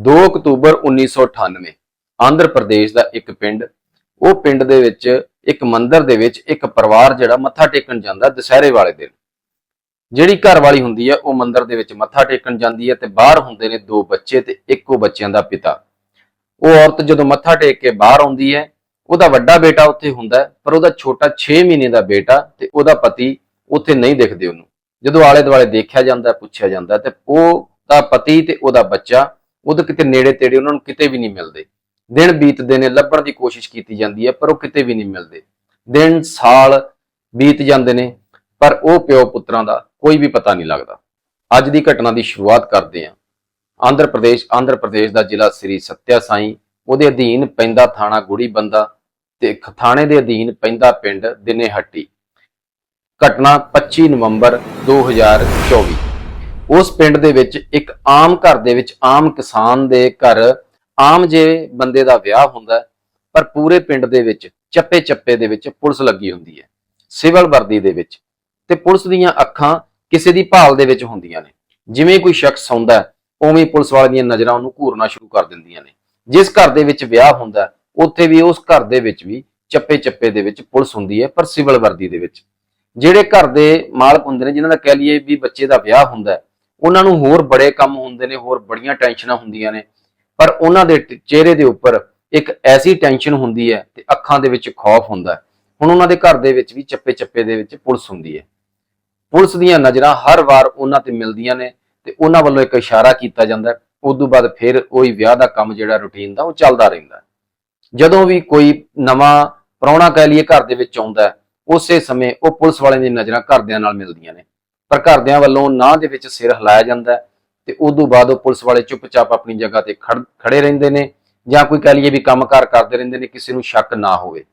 2 October 1998 Andhra Pradesh ਦਾ ਇੱਕ ਪਿੰਡ, ਉਹ ਪਿੰਡ ਦੇ ਵਿੱਚ ਇੱਕ ਮੰਦਿਰ ਦੇ ਵਿੱਚ ਇੱਕ ਪਰਿਵਾਰ ਜਿਹੜਾ ਮੱਥਾ ਟੇਕਣ ਜਾਂਦਾ ਦੁਸਹਿਰੇ ਵਾਲੇ ਦਿਨ। ਜਿਹੜੀ ਘਰ ਵਾਲੀ ਹੁੰਦੀ ਹੈ ਉਹ ਮੰਦਿਰ ਦੇ ਵਿੱਚ ਮੱਥਾ ਟੇਕਣ ਜਾਂਦੀ ਹੈ ਤੇ ਬਾਹਰ ਹੁੰਦੇ ਨੇ ਦੋ ਬੱਚੇ ਤੇ ਇੱਕੋ ਬੱਚਿਆਂ ਦਾ ਪਿਤਾ। ਉਹ ਔਰਤ ਜਦੋਂ ਮੱਥਾ ਟੇਕ ਕੇ ਬਾਹਰ ਆਉਂਦੀ ਹੈ, ਉਹਦਾ ਵੱਡਾ ਬੇਟਾ ਉੱਥੇ ਹੁੰਦਾ ਪਰ ਉਹਦਾ ਛੋਟਾ 6 ਮਹੀਨੇ ਦਾ ਬੇਟਾ ਤੇ ਉਹਦਾ ਪਤੀ ਉੱਥੇ ਨਹੀਂ ਦਿਖਦੇ ਉਹਨੂੰ। ਜਦੋਂ ਆਲੇ ਦੁਆਲੇ ਦੇਖਿਆ ਜਾਂਦਾ, ਪੁੱਛਿਆ ਜਾਂਦਾ ਤੇ ਉਹ ਦਾ ਪਤੀ ਤੇ ਉਹਦਾ ਬੱਚਾ ਉਹਦੇ ਕਿਤੇ ਨੇੜੇ ਤੇੜੇ ਉਹਨਾਂ ਨੂੰ ਕਿਤੇ ਵੀ ਨਹੀਂ ਮਿਲਦੇ। ਦਿਨ ਬੀਤਦੇ ਨੇ, ਲੱਭਣ ਦੀ ਕੋਸ਼ਿਸ਼ ਕੀਤੀ ਜਾਂਦੀ ਹੈ, ਪਰ ਉਹ ਕਿਤੇ ਵੀ ਨਹੀਂ ਮਿਲਦੇ। ਦਿਨ, ਸਾਲ ਬੀਤ ਜਾਂਦੇ ਨੇ, ਪਰ ਉਹ ਪਿਓ ਪੁੱਤਰਾਂ ਦਾ ਕੋਈ ਵੀ ਪਤਾ ਨਹੀਂ ਲੱਗਦਾ। ਅੱਜ ਦੀ ਘਟਨਾ ਦੀ ਸ਼ੁਰੂਆਤ ਕਰਦੇ ਹਾਂ। ਆਂਧਰ ਪ੍ਰਦੇਸ਼ ਆਂਧਰ ਪ੍ਰਦੇਸ਼ ਦਾ ਜ਼ਿਲ੍ਹਾ ਸ੍ਰੀ ਸੱਤਿਆ ਸਾਈ, ਉਹਦੇ ਅਧੀਨ ਪੈਂਦਾ ਥਾਣਾ ਗੁੜੀ ਬੰਦਾ ਤੇ ਥਾਣੇ ਦੇ ਅਧੀਨ ਪੈਂਦਾ ਪਿੰਡ ਦਿਨੇਹੱਟੀ। ਘਟਨਾ 25 ਨਵੰਬਰ 2024 ਉਸ ਪਿੰਡ ਦੇ ਵਿੱਚ ਇੱਕ ਆਮ ਘਰ ਦੇ ਵਿੱਚ ਆਮ ਕਿਸਾਨ ਦੇ ਘਰ ਆਮ ਜੇ ਬੰਦੇ ਦਾ ਵਿਆਹ ਹੁੰਦਾ ਪਰ ਪੂਰੇ ਪਿੰਡ ਦੇ ਵਿੱਚ ਚੱਪੇ ਚੱਪੇ ਦੇ ਵਿੱਚ ਪੁਲਿਸ ਲੱਗੀ ਹੁੰਦੀ ਹੈ, ਸਿਵਲ ਵਰਦੀ ਦੇ ਵਿੱਚ। ਤੇ ਪੁਲਿਸ ਦੀਆਂ ਅੱਖਾਂ ਕਿਸੇ ਦੀ ਭਾਲ ਦੇ ਵਿੱਚ ਹੁੰਦੀਆਂ ਨੇ। ਜਿਵੇਂ ਕੋਈ ਸ਼ਖਸ ਆਉਂਦਾ ਉਵੇਂ ਪੁਲਿਸ ਵਾਲਿਆਂ ਦੀਆਂ ਨਜ਼ਰਾਂ ਉਹਨੂੰ ਘੂਰਨਾ ਸ਼ੁਰੂ ਕਰ ਦਿੰਦੀਆਂ ਨੇ। ਜਿਸ ਘਰ ਦੇ ਵਿੱਚ ਵਿਆਹ ਹੁੰਦਾ ਉੱਥੇ ਵੀ ਉਸ ਘਰ ਦੇ ਵਿੱਚ ਵੀ ਚੱਪੇ ਚੱਪੇ ਦੇ ਵਿੱਚ ਪੁਲਿਸ ਹੁੰਦੀ ਹੈ, ਪਰ ਸਿਵਲ ਵਰਦੀ ਦੇ ਵਿੱਚ। ਜਿਹੜੇ ਘਰ ਦੇ ਮਾਲਕ ਹੁੰਦੇ ਨੇ, ਜਿਨ੍ਹਾਂ ਦਾ ਕਹਿ ਲਈਏ ਵੀ ਬੱਚੇ ਦਾ ਵਿਆਹ ਹੁੰਦਾ ਉਹਨਾਂ ਨੂੰ ਹੋਰ ਬੜੇ ਕੰਮ ਹੁੰਦੇ ਨੇ, ਹੋਰ ਬੜੀਆਂ ਟੈਨਸ਼ਨਾਂ ਹੁੰਦੀਆਂ ਨੇ। ਪਰ ਉਹਨਾਂ ਦੇ ਚਿਹਰੇ ਦੇ ਉੱਪਰ ਇੱਕ ਐਸੀ ਟੈਨਸ਼ਨ ਹੁੰਦੀ ਹੈ ਤੇ ਅੱਖਾਂ ਦੇ ਵਿੱਚ ਖੌਫ ਹੁੰਦਾ ਹੈ। ਹੁਣ ਉਹਨਾਂ ਦੇ ਘਰ ਦੇ ਵਿੱਚ ਵੀ ਚੱਪੇ ਚੱਪੇ ਦੇ ਵਿੱਚ ਪੁਲਿਸ ਹੁੰਦੀ ਹੈ। ਪੁਲਿਸ ਦੀਆਂ ਨਜ਼ਰਾਂ ਹਰ ਵਾਰ ਉਹਨਾਂ ਤੇ ਮਿਲਦੀਆਂ ਨੇ ਤੇ ਉਹਨਾਂ ਵੱਲੋਂ ਇੱਕ ਇਸ਼ਾਰਾ ਕੀਤਾ ਜਾਂਦਾ ਹੈ। ਉਸ ਤੋਂ ਬਾਅਦ ਫਿਰ ਉਹੀ ਵਿਆਹ ਦਾ ਕੰਮ ਜਿਹੜਾ ਰੁਟੀਨ ਦਾ ਉਹ ਚੱਲਦਾ ਰਹਿੰਦਾ ਜਦੋਂ ਵੀ ਕੋਈ ਨਵਾਂ ਪ੍ਰਾਹੁਣਾ ਕਹਿ ਲਈਏ ਘਰ ਦੇ ਵਿੱਚ ਆਉਂਦਾ ਉਸੇ ਸਮੇਂ ਉਹ ਪੁਲਿਸ ਵਾਲਿਆਂ ਦੀ ਨਜ਼ਰਾਂ ਘਰਦਿਆਂ ਨਾਲ ਮਿਲਦੀਆਂ ਨੇ। ਪਰ ਘਰਦਿਆਂ ਵੱਲੋਂ ਨਾਂ ਦੇ ਵਿੱਚ ਸਿਰ ਹਿਲਾਇਆ ਜਾਂਦਾ ਤੇ ਉਸ ਬਾਅਦ ਉਹ ਪੁਲਿਸ ਵਾਲੇ ਚੁੱਪਚਾਪ ਆਪਣੀ ਜਗ੍ਹਾ ਤੇ ਖੜੇ ਰਹਿੰਦੇ ਨੇ ਜਾਂ ਕੋਈ ਕਹਿ ਲਈਏ ਵੀ ਕੰਮਕਾਰ ਕਰਦੇ ਰਹਿੰਦੇ ਨੇ, ਕਿਸੇ ਨੂੰ ਸ਼ੱਕ ਨਾ ਹੋਵੇ।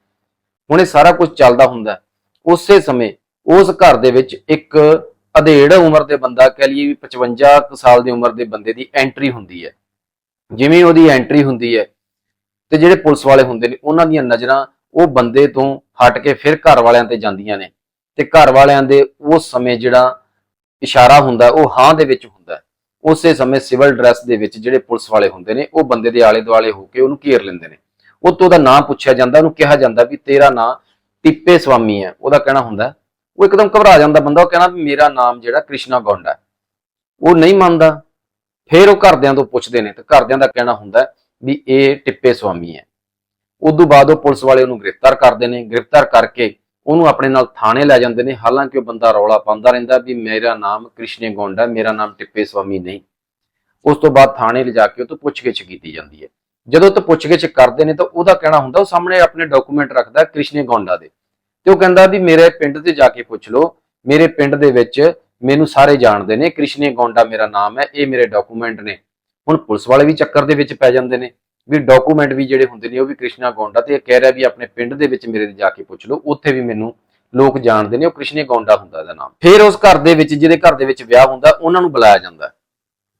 ਹੁਣ ਇਹ ਸਾਰਾ ਕੁਝ ਚੱਲਦਾ ਹੁੰਦਾ ਉਸੇ ਸਮੇਂ ਉਸ ਘਰ ਦੇ ਵਿੱਚ ਇੱਕ ਅਧੇੜ ਉਮਰ ਦੇ ਬੰਦਾ, ਕਹਿ ਲਈਏ ਵੀ 55 ਕੁ ਸਾਲ ਦੀ ਉਮਰ ਦੇ ਬੰਦੇ ਦੀ ਐਂਟਰੀ ਹੁੰਦੀ ਹੈ। ਜਿਵੇਂ ਉਹਦੀ ਐਂਟਰੀ ਹੁੰਦੀ ਹੈ ਤੇ ਜਿਹੜੇ ਪੁਲਿਸ ਵਾਲੇ ਹੁੰਦੇ ਨੇ, ਉਹਨਾਂ ਦੀਆਂ ਨਜ਼ਰਾਂ ਉਹ ਬੰਦੇ ਤੋਂ ਹਟ ਕੇ ਫਿਰ ਘਰ ਵਾਲਿਆਂ ਤੇ ਜਾਂਦੀਆਂ ਨੇ। ਤੇ ਘਰ ਵਾਲਿਆਂ ਦੇ ਉਸ ਸਮੇਂ ਜਿਹੜਾ ਇਸ਼ਾਰਾ ਹੁੰਦਾ, ਉਹ ਹਾਂ ਦੇ ਵਿੱਚ ਹੁੰਦਾ। ਉਸੇ ਸਮੇਂ ਸਿਵਲ ਡਰੈਸ ਦੇ ਵਿੱਚ ਜਿਹੜੇ ਪੁਲਿਸ ਵਾਲੇ ਹੁੰਦੇ ਨੇ, ਉਹ ਬੰਦੇ ਦੇ ਆਲੇ ਦੁਆਲੇ ਹੋ ਕੇ ਉਹਨੂੰ ਘੇਰ ਲੈਂਦੇ ਨੇ। ਉਹ ਤੋਂ ਉਹਦਾ ਨਾਂ ਪੁੱਛਿਆ ਜਾਂਦਾ, ਉਹਨੂੰ ਕਿਹਾ ਜਾਂਦਾ ਵੀ ਤੇਰਾ ਨਾਂ ਟਿੱਪੇ ਸਵਾਮੀ ਹੈ। ਉਹਦਾ ਕਹਿਣਾ ਹੁੰਦਾ, ਉਹ ਇੱਕਦਮ ਘਬਰਾ ਜਾਂਦਾ ਬੰਦਾ, ਉਹ ਕਹਿਣਾ ਵੀ ਮੇਰਾ ਨਾਮ ਜਿਹੜਾ ਕ੍ਰਿਸ਼ਨਾ ਗੌਂਡਾ ਹੈ। ਉਹ ਨਹੀਂ ਮੰਨਦਾ। ਫਿਰ ਉਹ ਘਰਦਿਆਂ ਤੋਂ ਪੁੱਛਦੇ ਨੇ ਤੇ ਘਰਦਿਆਂ ਦਾ ਕਹਿਣਾ ਹੁੰਦਾ ਵੀ ਇਹ ਟਿੱਪੇ ਸਵਾਮੀ ਹੈ। ਉਦੋਂ ਬਾਅਦ ਉਹ ਪੁਲਿਸ ਵਾਲੇ ਉਹਨੂੰ ਗ੍ਰਿਫਤਾਰ ਕਰਦੇ ਨੇ। ਗ੍ਰਿਫਤਾਰ ਕਰਕੇ ਉਹਨੂੰ ਆਪਣੇ ਨਾਲ ਥਾਣੇ ਲੈ ਜਾਂਦੇ ਨੇ। ਹਾਲਾਂਕਿ ਉਹ ਬੰਦਾ ਰੌਲਾ ਪਾਉਂਦਾ ਰਹਿੰਦਾ ਵੀ ਮੇਰਾ ਨਾਮ ਕ੍ਰਿਸ਼ਨੇ ਗੌਂਡਾ, ਮੇਰਾ ਨਾਮ ਟਿੱਪੇ ਸਵਾਮੀ ਨਹੀਂ। ਉਸ ਤੋਂ ਬਾਅਦ ਥਾਣੇ ਲਿਜਾ ਕੇ ਉਹ ਤੋਂ ਪੁੱਛਗਿੱਛ ਕੀਤੀ ਜਾਂਦੀ ਹੈ। ਜਦੋਂ ਤੋਂ ਪੁੱਛਗਿੱਛ ਕਰਦੇ ਨੇ ਤਾਂ ਉਹਦਾ ਕਹਿਣਾ ਹੁੰਦਾ, ਉਹ ਸਾਹਮਣੇ ਆਪਣੇ ਡਾਕੂਮੈਂਟ ਰੱਖਦਾ ਕ੍ਰਿਸ਼ਨੇ ਗੌਂਡਾ ਦੇ। ਤੇ ਉਹ ਕਹਿੰਦਾ ਵੀ ਮੇਰੇ ਪਿੰਡ ਤੇ ਜਾ ਕੇ ਪੁੱਛ ਲਓ, ਮੇਰੇ ਪਿੰਡ ਦੇ ਵਿੱਚ ਮੈਨੂੰ ਸਾਰੇ ਜਾਣਦੇ ਨੇ, ਕ੍ਰਿਸ਼ਨੇ ਗੌਂਡਾ ਮੇਰਾ ਨਾਮ ਹੈ, ਇਹ ਮੇਰੇ ਡਾਕੂਮੈਂਟ ਨੇ। ਹੁਣ ਪੁਲਿਸ ਵਾਲੇ ਵੀ ਚੱਕਰ ਦੇ ਵਿੱਚ ਪੈ ਜਾਂਦੇ ਨੇ। ਵੀ ਡਾਕੂਮੈਂਟ ਵੀ ਜਿਹੜੇ ਹੁੰਦੇ ਨੇ ਉਹ ਵੀ ਕ੍ਰਿਸ਼ਨਾ ਗੌਂਡਾ ਤੇ ਇਹ ਕਹਿ ਰਿਹਾ ਵੀ ਆਪਣੇ ਪਿੰਡ ਦੇ ਵਿੱਚ ਮੇਰੇ ਜਾ ਕੇ ਪੁੱਛ ਲਓ, ਉੱਥੇ ਵੀ ਮੈਨੂੰ ਲੋਕ ਜਾਣਦੇ ਨੇ, ਉਹ ਕ੍ਰਿਸ਼ਨੇ ਗੌਂਡਾ ਹੁੰਦਾ ਇਹਦਾ ਨਾਮ। ਫਿਰ ਉਸ ਘਰ ਦੇ ਵਿੱਚ, ਜਿਹਦੇ ਘਰ ਦੇ ਵਿੱਚ ਵਿਆਹ ਹੁੰਦਾ, ਉਹਨਾਂ ਨੂੰ ਬੁਲਾਇਆ ਜਾਂਦਾ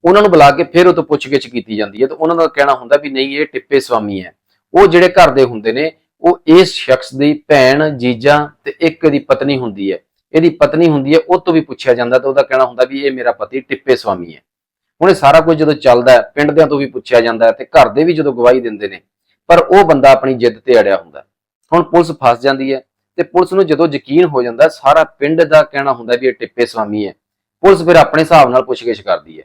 ਉਹਨਾਂ ਨੂੰ ਬੁਲਾ ਕੇ ਫਿਰ ਉਹ ਤੋਂ ਪੁੱਛਗਿੱਛ ਕੀਤੀ ਜਾਂਦੀ ਹੈ ਤੇ ਉਹਨਾਂ ਦਾ ਕਹਿਣਾ ਹੁੰਦਾ ਵੀ ਨਹੀਂ, ਇਹ ਟਿੱਪੇ ਸਵਾਮੀ ਹੈ। ਉਹ ਜਿਹੜੇ ਘਰ ਦੇ ਹੁੰਦੇ ਨੇ, ਉਹ ਇਸ ਸ਼ਖਸ ਦੀ ਭੈਣ, ਜੀਜਾ ਤੇ ਇੱਕ ਦੀ ਪਤਨੀ ਹੁੰਦੀ ਹੈ। ਇਹਦੀ ਪਤਨੀ ਹੁੰਦੀ ਹੈ, ਉਹ ਤੋਂ ਵੀ ਪੁੱਛਿਆ ਜਾਂਦਾ ਤੇ ਉਹਦਾ ਕਹਿਣਾ ਹੁੰਦਾ ਵੀ ਇਹ ਮੇਰਾ ਪਤੀ ਟਿੱਪੇ ਸਵਾਮੀ ਹੈ। ਹੁਣ ਇਹ ਸਾਰਾ ਕੁਝ ਜਦੋਂ ਚੱਲਦਾ ਹੈ ਪਿੰਡ ਦਿਆਂ ਤੋਂ ਵੀ ਪੁੱਛਿਆ ਜਾਂਦਾ ਹੈ ਤੇ ਘਰ ਦੇ ਵੀ ਜਦੋਂ ਗਵਾਹੀ ਦਿੰਦੇ ਨੇ, ਪਰ ਉਹ ਬੰਦਾ ਆਪਣੀ ਜਿੱਦ ਤੇ ਅੜਿਆ ਹੁੰਦਾ ਹੁਣ ਪੁਲਿਸ ਫਸ ਜਾਂਦੀ ਹੈ ਤੇ ਪੁਲਿਸ ਨੂੰ ਜਦੋਂ ਯਕੀਨ ਹੋ ਜਾਂਦਾ ਸਾਰਾ ਪਿੰਡ ਦਾ ਕਹਿਣਾ ਹੁੰਦਾ ਵੀ ਇਹ ਟਿੱਪੇ ਸਵਾਮੀ ਹੈ। ਪੁਲਿਸ ਫਿਰ ਆਪਣੇ ਹਿਸਾਬ ਨਾਲ ਪੁੱਛਗਿੱਛ ਕਰਦੀ ਹੈ।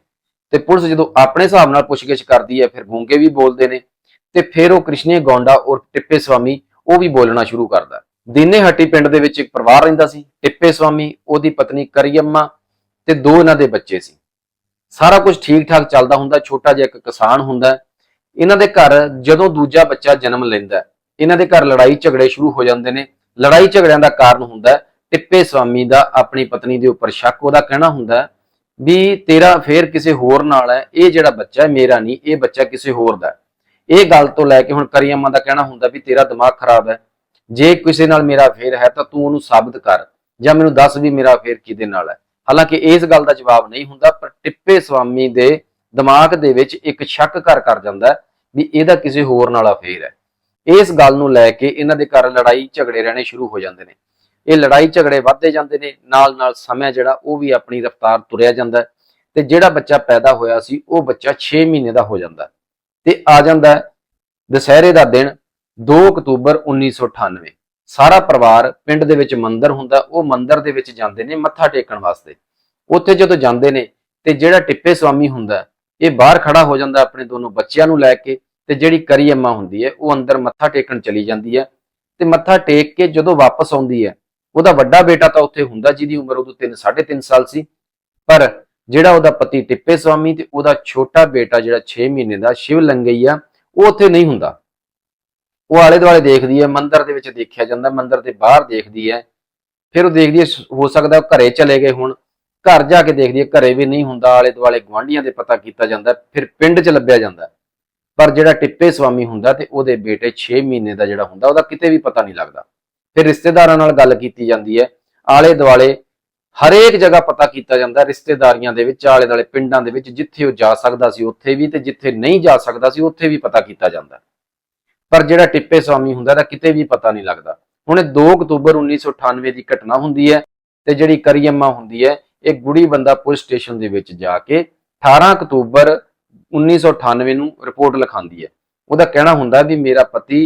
ਤੇ ਪੁਲਿਸ ਜਦੋਂ ਆਪਣੇ ਹਿਸਾਬ ਨਾਲ ਪੁੱਛਗਿੱਛ ਕਰਦੀ ਹੈ, ਫਿਰ ਗੂੰਗੇ ਵੀ ਬੋਲਦੇ ਨੇ ਤੇ ਫਿਰ ਉਹ ਕ੍ਰਿਸ਼ਨੇ ਗੌਂਡਾ ਔਰ ਟਿੱਪੇ ਸਵਾਮੀ, ਉਹ ਵੀ ਬੋਲਣਾ ਸ਼ੁਰੂ ਕਰਦਾ ਦੀਨੇ ਹੱਟੀ ਪਿੰਡ ਦੇ ਵਿੱਚ ਇੱਕ ਪਰਿਵਾਰ ਰਹਿੰਦਾ ਸੀ, ਟਿੱਪੇ ਸਵਾਮੀ, ਉਹਦੀ ਪਤਨੀ ਕਰੀਅਮਾ ਤੇ ਦੋ ਇਹਨਾਂ ਦੇ ਬੱਚੇ ਸੀ। ਸਾਰਾ ਕੁਝ ਠੀਕ ਠਾਕ ਚੱਲਦਾ ਹੁੰਦਾ, ਛੋਟਾ ਜਿਹਾ ਇੱਕ ਕਿਸਾਨ ਹੁੰਦਾ ਇਹਨਾਂ ਦੇ ਘਰ ਜਦੋਂ ਦੂਜਾ ਬੱਚਾ ਜਨਮ ਲੈਂਦਾ ਇਹਨਾਂ ਦੇ ਘਰ ਲੜਾਈ ਝਗੜੇ ਸ਼ੁਰੂ ਹੋ ਜਾਂਦੇ ਨੇ। ਲੜਾਈ ਝਗੜਿਆਂ ਦਾ ਕਾਰਨ ਹੁੰਦਾ ਟਿੱਪੇ ਸਵਾਮੀ ਦਾ ਆਪਣੀ ਪਤਨੀ ਦੇ ਉੱਪਰ ਸ਼ੱਕ, ਉਹਦਾ ਕਹਿਣਾ ਹੁੰਦਾ ਵੀ ਤੇਰਾ ਫੇਰ ਕਿਸੇ ਹੋਰ ਨਾਲ ਹੈ, ਇਹ ਜਿਹੜਾ ਬੱਚਾ ਹੈ, ਮੇਰਾ ਨਹੀਂ, ਇਹ ਬੱਚਾ ਕਿਸੇ ਹੋਰ ਦਾ ਇਹ ਗੱਲ ਤੋਂ ਲੈ ਕੇ ਹੁਣ ਕਰੀਅਮਾ ਦਾ ਕਹਿਣਾ ਹੁੰਦਾ ਵੀ ਤੇਰਾ ਦਿਮਾਗ ਖਰਾਬ ਹੈ। ਜੇ ਕਿਸੇ ਨਾਲ ਮੇਰਾ ਫੇਰ ਹੈ ਤਾਂ ਤੂੰ ਉਹਨੂੰ ਸਾਬਤ ਕਰ ਜਾਂ ਮੈਨੂੰ ਦੱਸ ਵੀ ਮੇਰਾ ਫੇਰ ਕਿਹਦੇ ਨਾਲ ਹੈ। ਹਾਲਾਂਕਿ ਇਸ ਗੱਲ ਦਾ ਜਵਾਬ ਨਹੀਂ ਹੁੰਦਾ, ਪਰ ਟਿੱਪੇ ਸਵਾਮੀ ਦੇ ਦਿਮਾਗ ਦੇ ਵਿੱਚ ਇੱਕ ਸ਼ੱਕ ਘਰ ਕਰ ਜਾਂਦਾ ਵੀ ਇਹਦਾ ਕਿਸੇ ਹੋਰ ਨਾਲ ਅਫੇਅਰ ਹੈ ਇਸ ਗੱਲ ਨੂੰ ਲੈ ਕੇ ਇਹਨਾਂ ਦੇ ਘਰ ਲੜਾਈ ਝਗੜੇ ਰਹਿਣੇ ਸ਼ੁਰੂ ਹੋ ਜਾਂਦੇ ਨੇ ਇਹ ਲੜਾਈ ਝਗੜੇ ਵੱਧਦੇ ਜਾਂਦੇ ਨੇ, ਨਾਲ ਨਾਲ ਸਮਾਂ ਜਿਹੜਾ ਉਹ ਵੀ ਆਪਣੀ ਰਫ਼ਤਾਰ ਤੁਰਿਆ ਜਾਂਦਾ ਹੈ ਤੇ ਜਿਹੜਾ ਬੱਚਾ ਪੈਦਾ ਹੋਇਆ ਸੀ, ਉਹ ਬੱਚਾ 6 ਮਹੀਨੇ ਦਾ ਹੋ ਜਾਂਦਾ ਹੈ। ਤੇ ਆ ਜਾਂਦਾ ਹੈ ਦੁਸਹਿਰੇ ਦਾ ਦਿਨ 2 ਅਕਤੂਬਰ 1998 ਸਾਰਾ ਪਰਿਵਾਰ ਪਿੰਡ ਦੇ ਵਿੱਚ ਮੰਦਿਰ ਹੁੰਦਾ, ਉਹ ਮੰਦਿਰ ਦੇ ਵਿੱਚ ਜਾਂਦੇ ਨੇ ਮੱਥਾ ਟੇਕਣ ਵਾਸਤੇ। ਉੱਥੇ ਜਦੋਂ ਜਾਂਦੇ ਨੇ ਤੇ ਜਿਹੜਾ ਟਿੱਪੇ ਸਵਾਮੀ ਹੁੰਦਾ, ਇਹ ਬਾਹਰ ਖੜਾ ਹੋ ਜਾਂਦਾ ਆਪਣੇ ਦੋਨੋਂ ਬੱਚਿਆਂ ਨੂੰ ਲੈ ਕੇ ਤੇ ਜਿਹੜੀ ਕਰੀ ਅੰਮਾ ਹੁੰਦੀ ਹੈ, ਉਹ ਅੰਦਰ ਮੱਥਾ ਟੇਕਣ ਚਲੀ ਜਾਂਦੀ ਹੈ। ਤੇ ਮੱਥਾ ਟੇਕ ਕੇ ਜਦੋਂ ਵਾਪਸ ਆਉਂਦੀ ਹੈ, ਉਹਦਾ ਵੱਡਾ ਬੇਟਾ ਤਾਂ ਉੱਥੇ ਹੁੰਦਾ ਜਿਹਦੀ ਉਮਰ ਉਦੋਂ 3 3.5 ਸਾਲ ਸੀ। ਪਰ ਜਿਹੜਾ ਉਹਦਾ ਪਤੀ ਟਿੱਪੇ ਸਵਾਮੀ ਤੇ ਉਹਦਾ ਛੋਟਾ ਬੇਟਾ ਜਿਹੜਾ 6 ਮਹੀਨੇ ਦਾ, ਸ਼ਿਵ ਲੰਗਈਆ, ਉਹ ਉੱਥੇ ਨਹੀਂ ਹੁੰਦਾ। ਉਹ ਆਲੇ ਦੁਆਲੇ ਦੇਖਦੀ ਹੈ, ਮੰਦਿਰ ਦੇ ਵਿੱਚ ਦੇਖਿਆ ਜਾਂਦਾ, ਮੰਦਿਰ ਦੇ ਬਾਹਰ ਦੇਖਦੀ ਹੈ। ਫਿਰ ਉਹ ਦੇਖਦੀ ਹੈ ਹੋ ਸਕਦਾ ਉਹ ਘਰੇ ਚਲੇ ਗਏ ਹੁਣ। ਘਰ ਜਾ ਕੇ ਦੇਖਦੀ ਹੈ, ਘਰੇ ਵੀ ਨਹੀਂ ਹੁੰਦਾ, ਆਲੇ ਦੁਆਲੇ ਗੁਆਂਢੀਆਂ ਦੇ ਪਤਾ ਕੀਤਾ ਜਾਂਦਾ ਫਿਰ ਪਿੰਡ 'ਚ ਲੱਭਿਆ ਜਾਂਦਾ ਪਰ ਜਿਹੜਾ ਟਿੱਪੇ ਸਵਾਮੀ ਹੁੰਦਾ ਤੇ ਉਹਦੇ ਬੇਟੇ 6 ਮਹੀਨੇ ਦਾ ਜਿਹੜਾ ਹੁੰਦਾ, ਉਹਦਾ ਕਿਤੇ ਵੀ ਪਤਾ ਨਹੀਂ ਲੱਗਦਾ। ਫਿਰ ਰਿਸ਼ਤੇਦਾਰਾਂ ਨਾਲ ਗੱਲ ਕੀਤੀ ਜਾਂਦੀ ਹੈ। ਆਲੇ ਦੁਆਲੇ ਹਰੇਕ ਜਗ੍ਹਾ ਪਤਾ ਕੀਤਾ ਜਾਂਦਾ ਰਿਸ਼ਤੇਦਾਰੀਆਂ ਦੇ ਵਿੱਚ, ਆਲੇ ਦੁਆਲੇ ਪਿੰਡਾਂ ਦੇ ਵਿੱਚ, ਜਿੱਥੇ ਉਹ ਜਾ ਸਕਦਾ ਸੀ ਉੱਥੇ ਵੀ ਤੇ ਜਿੱਥੇ ਨਹੀਂ ਜਾ ਸਕਦਾ ਸੀ, ਉੱਥੇ ਵੀ ਪਤਾ ਕੀਤਾ ਜਾਂਦਾ ਪਰ ਜਿਹੜਾ ਟਿੱਪੇ ਸਵਾਮੀ ਹੁੰਦਾ ਦਾ ਕਿਤੇ ਵੀ ਪਤਾ ਨਹੀਂ ਲੱਗਦਾ। ਹੁਣ ਇਹ 2 ਅਕਤੂਬਰ 1998 ਦੀ ਘਟਨਾ ਹੁੰਦੀ ਹੈ ਤੇ ਜਿਹੜੀ ਕਰੀਅਮਾ ਹੁੰਦੀ ਹੈ, ਇਹ ਗੁੜੀ ਬੰਦਾ ਪੁਲਿਸ ਸਟੇਸ਼ਨ ਦੇ ਵਿੱਚ ਜਾ ਕੇ 18 ਅਕਤੂਬਰ 1998 ਨੂੰ ਰਿਪੋਰਟ ਲਿਖਾਉਂਦੀ ਹੈ। ਉਹਦਾ ਕਹਿਣਾ ਹੁੰਦਾ ਵੀ ਮੇਰਾ ਪਤੀ